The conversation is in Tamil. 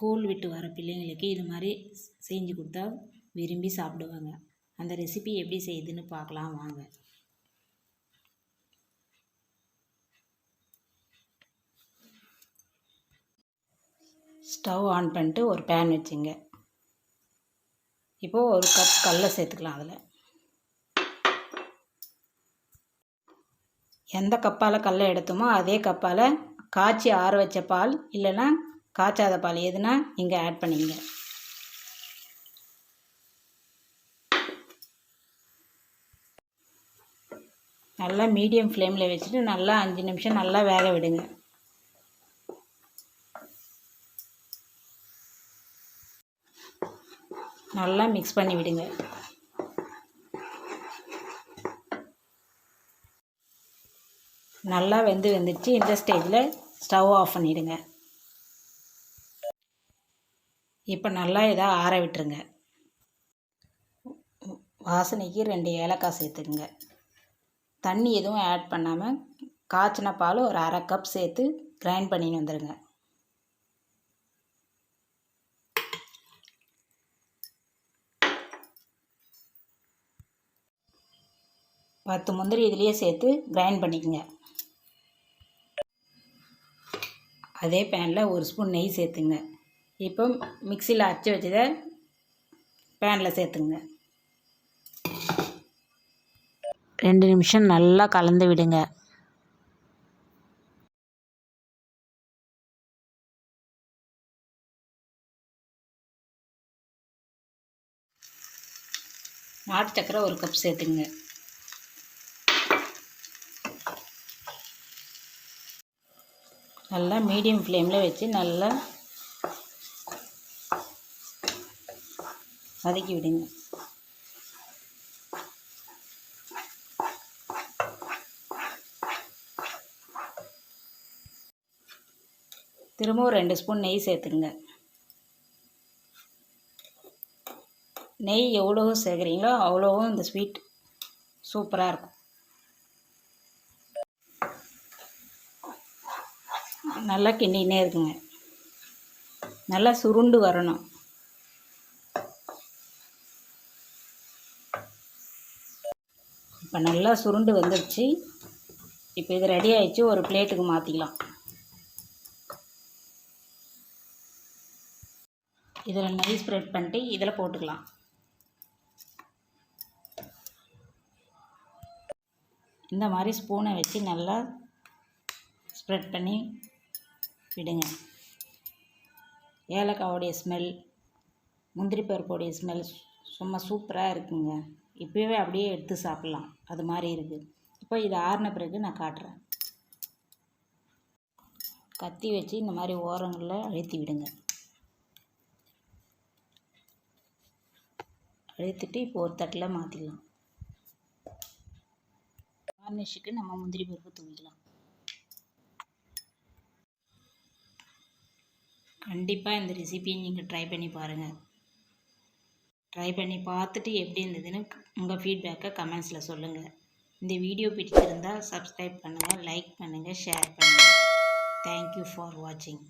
ஸ்கூல் விட்டு வர பிள்ளைங்களுக்கு இது மாதிரி செஞ்சு கொடுத்தா விரும்பி சாப்பிடுவாங்க. அந்த ரெசிபி எப்படி செய்யுதுன்னு பார்க்கலாம் வாங்க. ஸ்டவ் ஆன் பண்ணிட்டு ஒரு பேன் வச்சுங்க. இப்போது ஒரு கப் கடல சேர்த்துக்கலாம் அதில். எந்த கப்பால் கல்லை எடுத்தோமோ அதே கப்பால் காய்ச்சி ஆற வச்ச பால் இல்லைன்னா காய்ச்சாத பால் எதுனா நீங்கள் ஆட் பண்ணிங்க. நல்லா மீடியம் ஃப்ளேமில் வச்சுட்டு நல்லா அஞ்சு நிமிஷம் நல்லா வேக விடுங்க. நல்லா மிக்ஸ் பண்ணி விடுங்க. நல்லா வெந்து வெந்துடுச்சு இந்த ஸ்டேஜில் ஸ்டவ் ஆஃப் பண்ணிவிடுங்க இப்போ நல்லா இதாக ஆற விட்டுருங்க. வாசனைக்கு ரெண்டு ஏலக்காய் சேர்த்துக்குங்க. தண்ணி எதுவும் ஆட் பண்ணாமல் காய்ச்சின பால் ஒரு அரை கப் சேர்த்து கிரைண்ட் பண்ணின்னு வந்துடுங்க பத்து முந்திரி இதுலேயே சேர்த்து கிரைண்ட் பண்ணிக்கோங்க. அதே பேனில் ஒரு ஸ்பூன் நெய் சேர்த்துங்க. இப்போ மிக்சியில் அரைச்சி வச்சதை பேனில் சேர்த்துங்க ரெண்டு நிமிஷம் நல்லா கலந்து விடுங்க. நாட்டு சக்கரை ஒரு கப் சேர்த்துங்க நல்லா மீடியம் ஃப்ளேமில் வச்சு நல்லா வதக்கி விடுங்க. திரும்பவும் ரெண்டு ஸ்பூன் நெய் சேர்த்துக்குங்க நெய் எவ்வளோ சேர்க்குறீங்களோ அவ்வளோவும் இந்த ஸ்வீட் சூப்பராக இருக்கும். நல்லா கிண்டினே இருக்குங்க. நல்லா சுருண்டு வரணும். இப்போ நல்லா சுருண்டு வந்துடுச்சு. இப்போ இது ரெடி ஆயிடுச்சு. ஒரு பிளேட்டுக்கு மாற்றிக்கலாம் இதில் நெய் ஸ்ப்ரெட் பண்ணிட்டு இதில் போட்டுக்கலாம். இந்த மாதிரி ஸ்பூனை வச்சு நல்லா ஸ்ப்ரெட் பண்ணி விடுங்க. ஏலக்காவோடைய ஸ்மெல் முந்திரி பருப்போடைய ஸ்மெல் சும்மா சூப்பராக இருக்குங்க. இப்போவே அப்படியே எடுத்து சாப்பிட்லாம். அது மாதிரி இருக்குது இப்போ இது ஆறின பிறகு நான் காட்டுறேன். கத்தி வச்சு இந்த மாதிரி ஓரங்களில் அழுத்தி விடுங்க. அழுத்திட்டு இப்போ ஒரு தட்டில் மாற்றிடலாம் கார்னிஷுக்கு நம்ம முந்திரி பருப்பு தூவிக்கலாம். கண்டிப்பாக இந்த ரெசிபியை நீங்கள் ட்ரை பண்ணி பாருங்கள் ட்ரை பண்ணி பார்த்துட்டு எப்படி இருந்ததுன்னு உங்கள் ஃபீட்பேக்கை கமெண்ட்ஸில் சொல்லுங்கள் இந்த வீடியோ பிடிச்சிருந்தால் சப்ஸ்கிரைப் பண்ணுங்கள் லைக் பண்ணுங்கள் ஷேர் பண்ணுங்கள் தேங்க்யூ ஃபார் வாட்சிங்